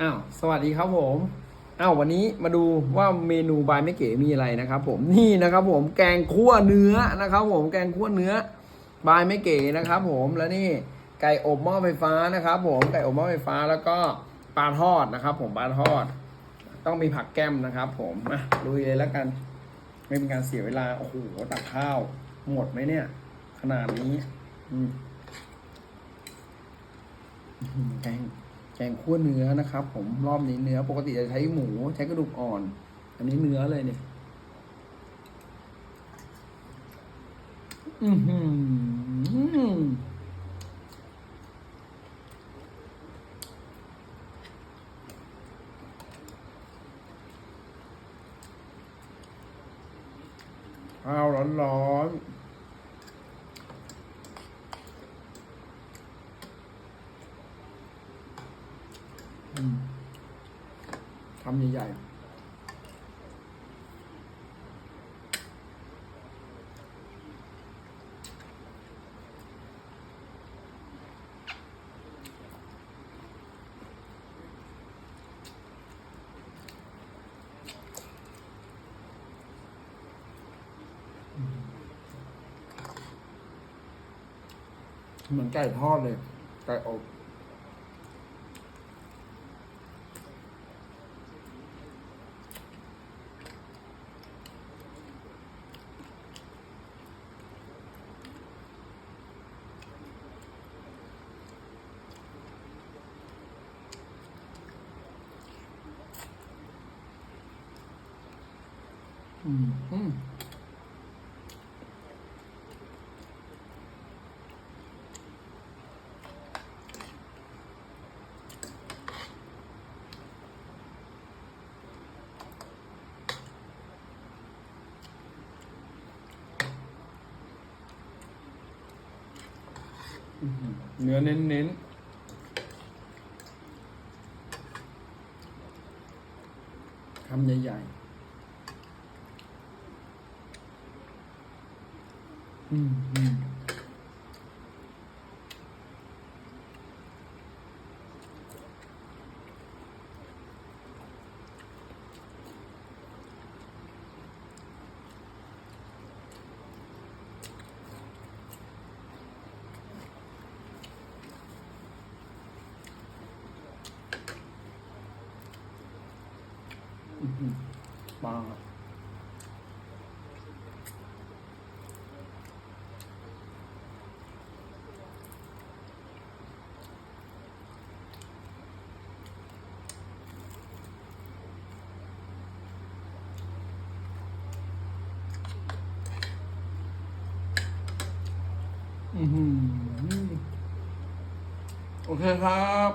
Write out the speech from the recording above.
อ้าวสวัสดีครับผมอ้าววันนี้มาดูว่าเมนูบายไม่เก๋มีอะไรนะครับ ผมนี่นะครับ ผมแกงคั่วเนื้อนะครับ ผมแกงคั่วเนื้อบายไม่เก๋นะครับ ผมแล้วนี่ไก่อบหม้อไฟฟ้านะครับ ผมไก่อบหม้อไฟฟ้าแล้วก็ปลาทอดนะครับ ผมปลาทอด ต้องมีผักแก้มนะครับ ผมมาลุยเลยแล้วกัน ไม่เป็นการเสียเวลาโอ้โหตักข้าว หมดไหมเนี่ย ขนาดนี้ อืมแกง แกงคั่วเนื้อนะครับ ผมรอบนี้เนื้อ ปกติจะใช้หมูใช้กระดูกอ่อน อันนี้เนื้อเลยเนี่ย อือหือข้าวร้อนๆ คำใหญ่ๆเหมือนไก่ทอดเลยไก่อบ อืมอืมอื้อเนื้อเน้นคำใหญ่ ๆ อืมอืมอื้อหือปังอะ อือหือ โอเคครับ